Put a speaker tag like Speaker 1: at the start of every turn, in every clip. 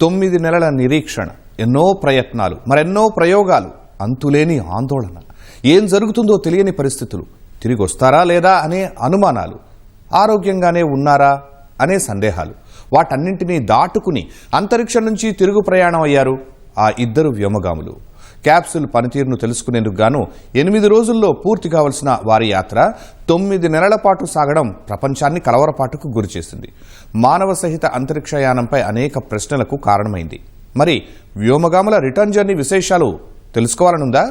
Speaker 1: తొమ్మిది నెలల నిరీక్షణ ఎన్నో ప్రయత్నాలు మరెన్నో ప్రయోగాలు అంతులేని ఆందోళన. ఏం జరుగుతుందో తెలియని పరిస్థితులు. తిరిగి వస్తారా లేదా అనే అనుమానాలు. ఆరోగ్యంగానే ఉన్నారా అనే సందేహాలు. వాటన్నింటినీ దాటుకుని అంతరిక్షం నుంచి తిరుగు ప్రయాణం అయ్యారు ఆ ఇద్దరు వ్యోమగాములు. క్యాప్సూల్ పనితీరును తెలుసుకునేందుకు గాను ఎనిమిది రోజుల్లో పూర్తి కావలసిన వారి యాత్ర తొమ్మిది నెలల పాటు సాగడం ప్రపంచాన్ని కలవరపాటుకు గురిచేసింది మానవ సహిత అంతరిక్షయానంపై అనేక ప్రశ్నలకు కారణమైంది. మరి వ్యోమగాముల రిటర్న్ జర్నీ విశేషాలు తెలుసుకోవాలనుందా?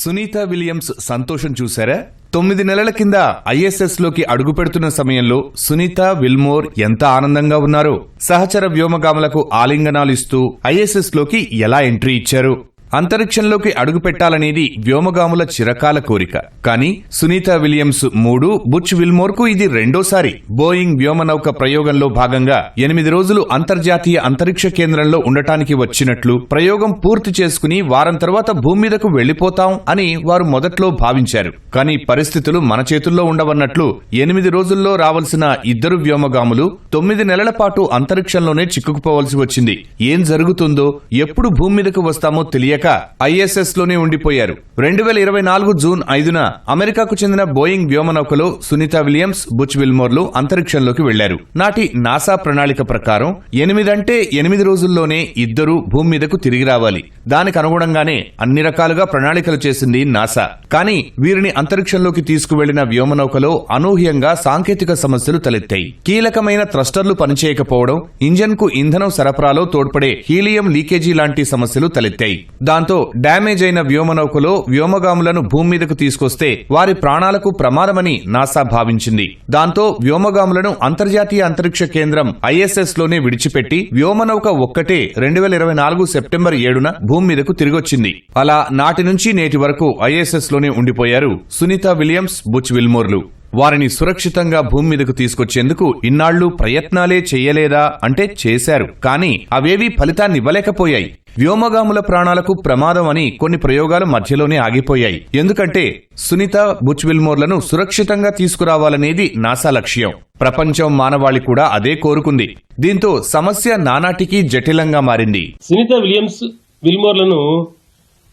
Speaker 1: సునీత విలియమ్స్ సంతోషం చూశారా? తొమ్మిది నెలల కింద ఐఎస్ఎస్లోకి అడుగు పెడుతున్న సమయంలో సునీత విల్మోర్ ఎంత ఆనందంగా ఉన్నారో? సహచర వ్యోమగాములకు ఆలింగనాలు ఇస్తూ ఐఎస్ఎస్లోకి ఎలా ఎంట్రీ ఇచ్చారు? అంతరిక్షంలోకి అడుగుపెట్టాలనేది వ్యోమగాముల చిరకాల కోరిక. కానీ సునీత విలియమ్స్ మూడు బుచ్ విల్మోర్కు ఇది రెండోసారి. బోయింగ్ వ్యోమనౌక ప్రయోగంలో భాగంగా ఎనిమిది రోజులు అంతర్జాతీయ అంతరిక్ష కేంద్రంలో ఉండటానికి వచ్చినట్లు ప్రయోగం పూర్తి చేసుకుని వారం తర్వాత భూమి మీదకు వెళ్ళిపోతాం అని వారు మొదట్లో భావించారు. కానీ పరిస్థితులు మన చేతుల్లో ఉండవన్నట్లు ఎనిమిది రోజుల్లో రావాల్సిన ఇద్దరు వ్యోమగాములు తొమ్మిది నెలల పాటు అంతరిక్షంలోనే చిక్కుకుపోవలసి వచ్చింది. ఏం జరుగుతుందో ఎప్పుడు భూమి మీదకు వస్తామో తెలియక ఐఎస్ఎస్లోనే ఉండిపోయారు. రెండు వేల ఇరవై నాలుగు జూన్ ఐదున అమెరికాకు చెందిన బోయింగ్ వ్యోమనౌకలో సునీత విలియమ్స్ బుచ్ విల్మోర్లు అంతరిక్షంలోకి వెళ్ళారు నాటి నాసా ప్రణాళిక ప్రకారం ఎనిమిదంటే ఎనిమిది రోజుల్లోనే ఇద్దరు భూమి మీదకు తిరిగి రావాలి. దానికి అనుగుణంగానే అన్ని రకాలుగా ప్రణాళికలు చేసింది నాసా. కానీ వీరిని అంతరిక్షంలోకి తీసుకువెళ్ళిన వ్యోమనౌకలో అనూహ్యంగా సాంకేతిక సమస్యలు తలెత్తాయి. కీలకమైన థ్రస్టర్లు పనిచేయకపోవడం ఇంజన్కు ఇంధనం సరఫరాలో తోడ్పడే హీలియం లీకేజీ లాంటి సమస్యలు తలెత్తాయి. దాంతో డ్యామేజ్ అయిన వ్యోమనౌకలో వ్యోమగాములను భూమి మీదకు తీసుకొస్తే వారి ప్రాణాలకు ప్రమాదమని నాసా భావించింది. దాంతో వ్యోమగాములను అంతర్జాతీయ అంతరిక్ష కేంద్రం ఐఎస్ఎస్లోనే విడిచిపెట్టి వ్యోమనౌక ఒక్కటే రెండు వేల ఇరవై నాలుగు సెప్టెంబర్ ఏడున భూమి మీదకు తిరిగొచ్చింది. అలా నాటి నుంచి నేటి వరకు ఐఎస్ఎస్లోనే ఉండిపోయారు సునీత విలియమ్స్ బుచ్ విల్మోర్లు. వారిని సురక్షితంగా భూమి మీదకు తీసుకొచ్చేందుకు ఇన్నాళ్ళు ప్రయత్నాలే చేయలేదా అంటే చేశారు. కానీ అవేవీ ఫలితాన్నివ్వలేకపోయాయి వ్యోమగాముల ప్రాణాలకు ప్రమాదం అని కొన్ని ప్రయోగాలు మధ్యలోనే ఆగిపోయాయి. ఎందుకంటే సునీత బుచ్ విల్మోర్లను సురక్షితంగా తీసుకురావాలనేది నాసా లక్ష్యం. ప్రపంచం మానవాళి కూడా అదే కోరుకుంది. దీంతో సమస్య నానాటికి జటిలంగా మారింది.
Speaker 2: సునీత విలియమ్స్ విల్మోర్లను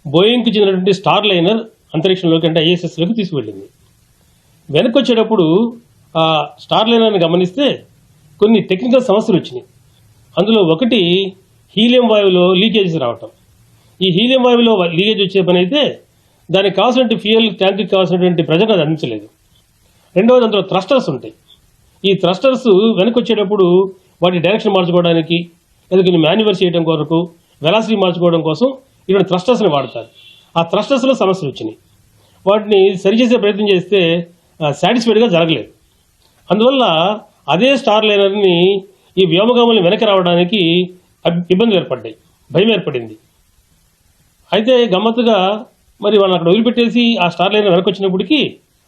Speaker 2: బోయింగ్కి చెందినటువంటి స్టార్ లైనర్ అంతరిక్షంలోకి అంటే ఐఎస్ఎస్లోకి తీసుకువెళ్ళింది. వెనక్కి వచ్చేటప్పుడు ఆ స్టార్ లైనర్ని గమనిస్తే కొన్ని టెక్నికల్ సమస్యలు వచ్చినాయి. అందులో ఒకటి హీలియం వాయువులో లీకేజెస్ రావటం. ఈ హీలియం వాయువులో లీకేజ్ వచ్చే పని అయితే దానికి కావాల్సినటువంటి ఫ్యూయల్ ట్యాంక్కి కావాల్సినటువంటి ప్రజెంట్ అది అందించలేదు. రెండవది అందులో థ్రస్టర్స్ ఉంటాయి. ఈ థ్రస్టర్స్ వెనక్కి వచ్చేటప్పుడు వాటి డైరెక్షన్ మార్చుకోవడానికి లేదా కొన్ని మాన్యువర్ చేయడం కొరకు వెలాసిటీ మార్చుకోవడం కోసం ఇటువంటి థ్రస్టర్స్ని వాడతారు. ఆ థ్రస్టర్స్లో సమస్యలు వచ్చినాయి. వాటిని సరిచేసే ప్రయత్నం చేస్తే సాటిస్ఫైడ్గా జరగలేదు. అందువల్ల అదే స్టార్ లైనర్ని ఈ వ్యోమగాములు వెనక్కి రావడానికి ఇబ్బందులు ఏర్పడ్డాయి భయం ఏర్పడింది. అయితే గమ్మత్తుగా మరి వాళ్ళని అక్కడ వదిలిపెట్టేసి ఆ స్టార్ లైనర్ వెనక్కి వచ్చినప్పటికీ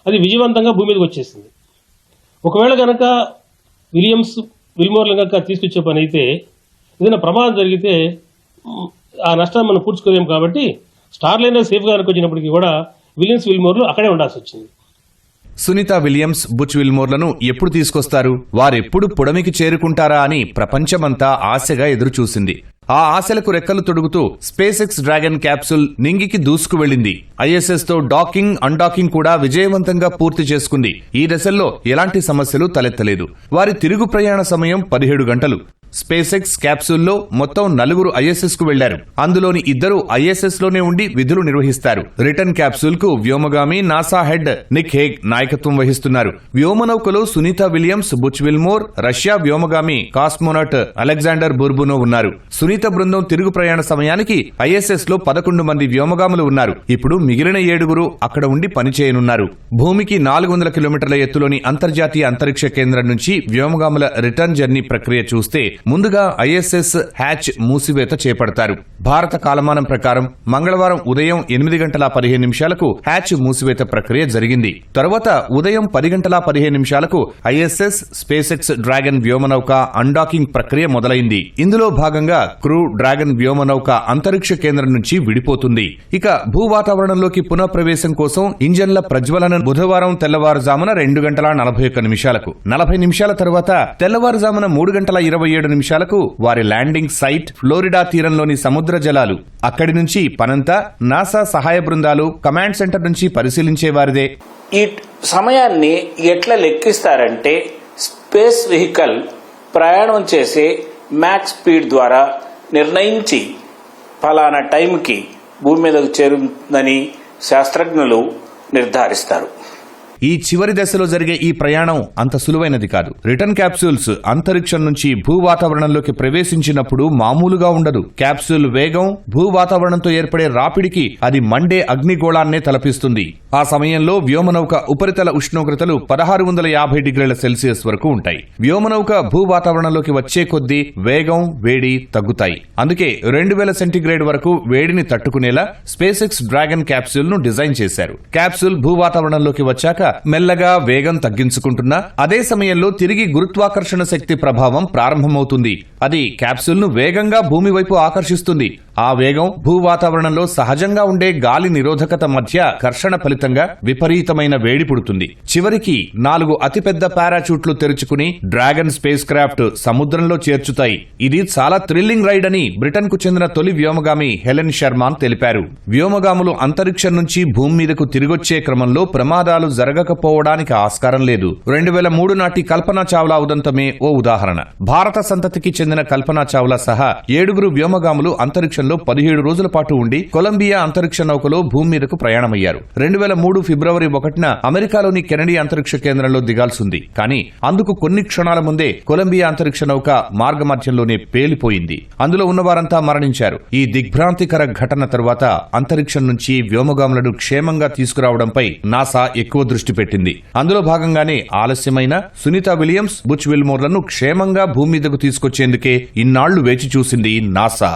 Speaker 2: అది విజయవంతంగా భూమి మీదకి వచ్చేసింది. ఒకవేళ కనుక విలియమ్స్ విల్మోర్లు కనుక తీసుకొచ్చే పని అయితే ఏదైనా ప్రమాదం జరిగితే ఆ నష్టాన్ని మనం పూడ్చుకోలేము కాబట్టి స్టార్ లైనర్ సేఫ్గా వెనక్కి వచ్చినప్పటికీ కూడా విలియమ్స్ విల్మోర్లు అక్కడే ఉండాల్సి వచ్చింది.
Speaker 1: సునీత విలియమ్స్ బుచ్ విల్మోర్లను ఎప్పుడు తీసుకొస్తారు? వారెప్పుడు పొడమికి చేరుకుంటారా అని ప్రపంచమంతా ఆశగా ఎదురుచూసింది. ఆ ఆశలకు రెక్కలు తొడుగుతూ స్పేస్ ఎక్స్ డ్రాగన్ క్యాప్సూల్ నింగికి దూసుకు వెళ్ళింది ఐఎస్ఎస్తో డాకింగ్ అన్డాకింగ్ కూడా విజయవంతంగా పూర్తి చేసుకుంది. ఈ దశల్లో ఎలాంటి సమస్యలు తలెత్తలేదు. వారి తిరుగు ప్రయాణ సమయం పదిహేడు గంటలు. స్పేస్ ఎక్స్ క్యాప్సూల్లో మొత్తం నలుగురు ఐఎస్ఎస్కు వెళ్ళారు. అందులోని ఇద్దరు ఐఎస్ఎస్లోనే ఉండి విధులు నిర్వహిస్తారు. రిటర్న్ క్యాప్సూల్కు వ్యోమగామి నాసా హెడ్ నిక్ హేగ్ నాయకత్వం వహిస్తున్నారు. వ్యోమనౌకలో Sunita Williams Butch Wilmore Russia వ్యోమగామి cosmonaut Alexander బుర్బునో ఉన్నారు. సునీత బృందం తిరుగు ప్రయాణ సమయానికి ఐఎస్ఎస్లో పదకొండు మంది వ్యోమగాములు ఉన్నారు. ఇప్పుడు మిగిలిన ఏడుగురు అక్కడ ఉండి పనిచేయనున్నారు. భూమికి నాలుగు వందల కిలోమీటర్ల ఎత్తులోని అంతర్జాతీయ అంతరిక్ష కేంద్రం నుంచి వ్యోమగాముల రిటర్న్ జర్నీ ప్రక్రియ చూస్తే ముందుగా ఐఎస్ఎస్ హ్యాచ్ మూసివేత చేపడతారు. భారత కాలమానం ప్రకారం మంగళవారం ఉదయం ఎనిమిది గంటల పదిహేను నిమిషాలకు హ్యాచ్ మూసివేత ప్రక్రియ జరిగింది. తరువాత ఉదయం పది గంటల పదిహేను నిమిషాలకు ఐఎస్ఎస్ స్పేస్ ఎక్స్ డ్రాగన్ వ్యోమనౌక అన్డాకింగ్ ప్రక్రియ మొదలైంది. ఇందులో భాగంగా క్రూ డ్రాగన్ వ్యోమనౌక అంతరిక్ష కేంద్రం నుంచి విడిపోతుంది. ఇక భూ వాతావరణంలోకి పునఃప్రవేశం కోసం ఇంజన్ల ప్రజ్వలన బుధవారం తెల్లవారుజామున రెండు గంటల నలభై ఒక్క నిమిషాలకు. నలభై నిమిషాల తర్వాత తెల్లవారుజామున మూడు గంటల ఇరవై ఏడు నిమిషాలకు వారి ల్యాండింగ్ సైట్ ఫ్లోరిడా తీరంలోని సముద్ర జలాలు. అక్కడి నుంచి పనంతా నాసా సహాయ బృందాలు కమాండ్ సెంటర్ నుంచి పరిశీలించే వారిదే.
Speaker 3: ఈ సమయాన్ని ఎట్లా లెక్కిస్తారంటే స్పేస్ వెహికల్ ప్రయాణం చేసే మ్యాక్స్ స్పీడ్ ద్వారా నిర్ణయించి ఫలానా టైంకి భూమి మీదకు చేరుందని శాస్త్రజ్ఞులు నిర్ధారిస్తారు.
Speaker 1: ఈ చివరి దశలో జరిగే ఈ ప్రయాణం అంత సులువైనది కాదు. రిటర్న్ క్యాప్సూల్స్ అంతరిక్షం నుంచి భూ వాతావరణంలోకి ప్రవేశించినప్పుడు మామూలుగా ఉండదు. క్యాప్సూల్ వేగం భూ వాతావరణంతో ఏర్పడే రాపిడికి అది మండే అగ్నిగోళాన్నే తలపిస్తుంది. ఆ సమయంలో వ్యోమనౌక ఉపరితల ఉష్ణోగ్రతలు పదహారు వందల యాభై డిగ్రీల సెల్సియస్ వరకు ఉంటాయి. వ్యోమనౌక భూ వాతావరణంలోకి వచ్చే కొద్దీ వేగం వేడి తగ్గుతాయి. అందుకే రెండు వేల సెంటీగ్రేడ్ వరకు వేడిని తట్టుకునేలా స్పేస్ ఎక్స్ డ్రాగన్ క్యాప్సూల్ను డిజైన్ చేశారు. క్యాప్సూల్ భూ వాతావరణంలోకి వచ్చాక మెల్లగా వేగం తగ్గించుకుంటున్నా అదే సమయంలో తిరిగి గురుత్వాకర్షణ శక్తి ప్రభావం ప్రారంభమవుతుంది. అది క్యాప్సూల్ను వేగంగా భూమి వైపు ఆకర్షిస్తుంది. ఆ వేగం భూ వాతావరణంలో సహజంగా ఉండే గాలి నిరోధకత మధ్య ఘర్షణ ఫలితంగా విపరీతమైన వేడి పుడుతుంది. చివరికి నాలుగు అతిపెద్ద పారాచూట్లు తెరుచుకుని డ్రాగన్ స్పేస్ క్రాఫ్ట్ సముద్రంలో చేర్చుతాయి. ఇది చాలా థ్రిల్లింగ్ రైడ్ అని బ్రిటన్కు చెందిన తొలి వ్యోమగామి హెలెన్ శర్మాన్ తెలిపారు. వ్యోమగాములు అంతరిక్షం నుంచి భూమి మీదకు తిరిగొచ్చే క్రమంలో ప్రమాదాలు జరగ జరగకపోవడానికి ఆస్కారం లేదు. రెండు వేల మూడు నాటి కల్పనా చావ్లా ఉదంతమే ఓ ఉదాహరణ. భారత సంతతికి చెందిన కల్పనా చావ్లా సహా ఏడుగురు వ్యోమగాములు అంతరిక్షంలో పదిహేడు రోజుల పాటు ఉండి కొలంబియా అంతరిక్ష నౌకలో భూమి మీదకు ప్రయాణమయ్యారు. రెండు వేల మూడు ఫిబ్రవరి ఒకటిన అమెరికాలోని కెనడీ అంతరిక్ష కేంద్రంలో దిగాల్సింది. కానీ అందుకు కొన్ని క్షణాల ముందే కొలంబియా అంతరిక్ష నౌక మార్గమధ్యంలోనే పేలిపోయింది. అందులో ఉన్నవారంతా మరణించారు. ఈ దిగ్భ్రాంతికర ఘటన తరువాత అంతరిక్షం నుంచి వ్యోమగాములను క్షేమంగా తీసుకురావడంపై నాసా ఎక్కువ దృష్టి దృష్టి పెట్టింది. అందులో భాగంగానే ఆలస్యమైన సునీత విలియమ్స్ బుచ్ విల్మోర్లను క్షేమంగా భూమి మీదకు తీసుకొచ్చేందుకే ఇన్నాళ్ళు వేచి చూసింది నాసా.